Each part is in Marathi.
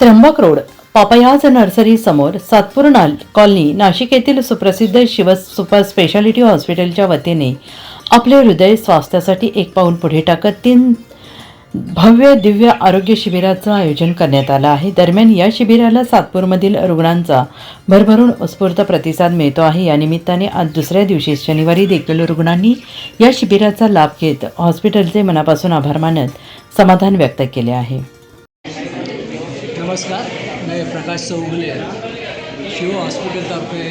त्र्यंबक रोड पापयाज नर्सरी समोर सातपूर नाल कॉलनी नाशिक येथील सुप्रसिद्ध शिव सुपर स्पेशालिटी हॉस्पिटलच्या वतीने आपले हृदय स्वास्थ्यासाठी एक पाऊल पुढे टाकत तीन भव्य दिव्य आरोग्य शिबिराचं आयोजन करण्यात आलं आहे. दरम्यान या शिबिराला सातपूरमधील रुग्णांचा भरभरून उत्स्फूर्त प्रतिसाद मिळतो आहे. या निमित्ताने आज दुसऱ्या दिवशी शनिवारी देखील रुग्णांनी या शिबिराचा लाभ घेत हॉस्पिटलचे मनापासून आभार मानत समाधान व्यक्त केले आहे. नमस्कार मैं प्रकाश चौगुले. शिव हॉस्पिटलतर्फे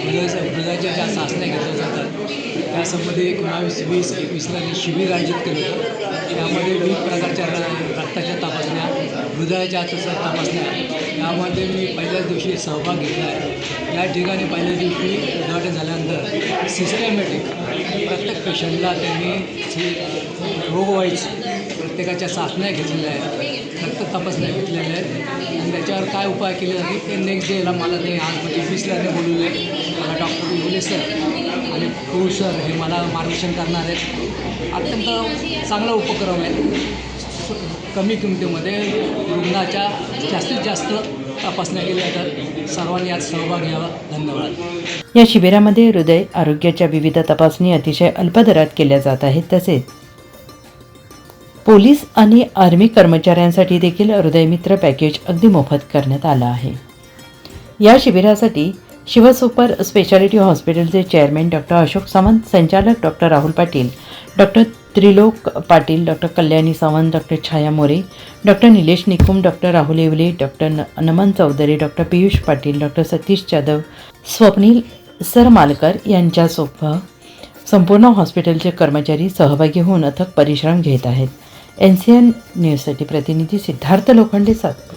हृदय हृदयाच्या ज्या चाचण्या घेतल्या जातात त्यासंबंधी एकोणावीस वीस एकवीसला जे शिबिर आयोजित केलं होतं. त्यामध्ये विविध प्रकारच्या रक्ताच्या तपासण्या हृदयाच्या तसं तपासण्या यामध्ये मी पहिल्याच दिवशी सहभाग घेतला आहे. या ठिकाणी पहिल्या दिवशी उद्घाटन झाल्यानंतर सिस्टमॅटिक प्रत्येक पेशंटला त्यांनी सी रोगवाईज प्रत्येकाच्या चाचण्या घेतलेल्या आहेत. रक्त तपासण्या घेतलेल्या आहेत. आणि त्याच्यावर काय उपाय केले जाते ते नेक्स्ट डेला मला ते आज म्हणजे ऑफिसला ते बोलवले मला डॉक्टर बोलले सर आणि पू सर हे मला मार्गदर्शन करणार आहेत. अत्यंत चांगला उपक्रम आहे. कमी किमतीमध्ये रुग्णाच्या जास्तीत जास्त तपासण्या केल्या जातात. सर्वांनी यात सहभाग घ्यावा. धन्यवाद. या शिबिरामध्ये हृदय आरोग्याच्या विविध तपासणी अतिशय अल्प दरात केल्या जात आहेत. तसेच पोलीस आणि आर्मी कर्मचाऱ्यांसाठी देखील हृदयमित्र पॅकेज अगदी मोफत करण्यात आलं आहे. या शिबिरासाठी शिवसुपर स्पेशालिटी हॉस्पिटलचे चेअरमॅन डॉक्टर अशोक सावंत संचालक doctor Rahul Patil doctor Trilok Patil doctor Kalyani Sawant doctor Chhaya More doctor Nilesh Nikum doctor Rahul Yeole doctor न नमन चौधरी डॉक्टर पियुष पाटील डॉक्टर सतीश जाधव स्वप्नील सरमालकर यांच्यासोबत संपूर्ण हॉस्पिटलचे कर्मचारी सहभागी होऊन अथक परिश्रम घेत आहेत. एन सी एन न्यूजसाठी प्रतिनिधी सिद्धार्थ लोखंडे सातपूर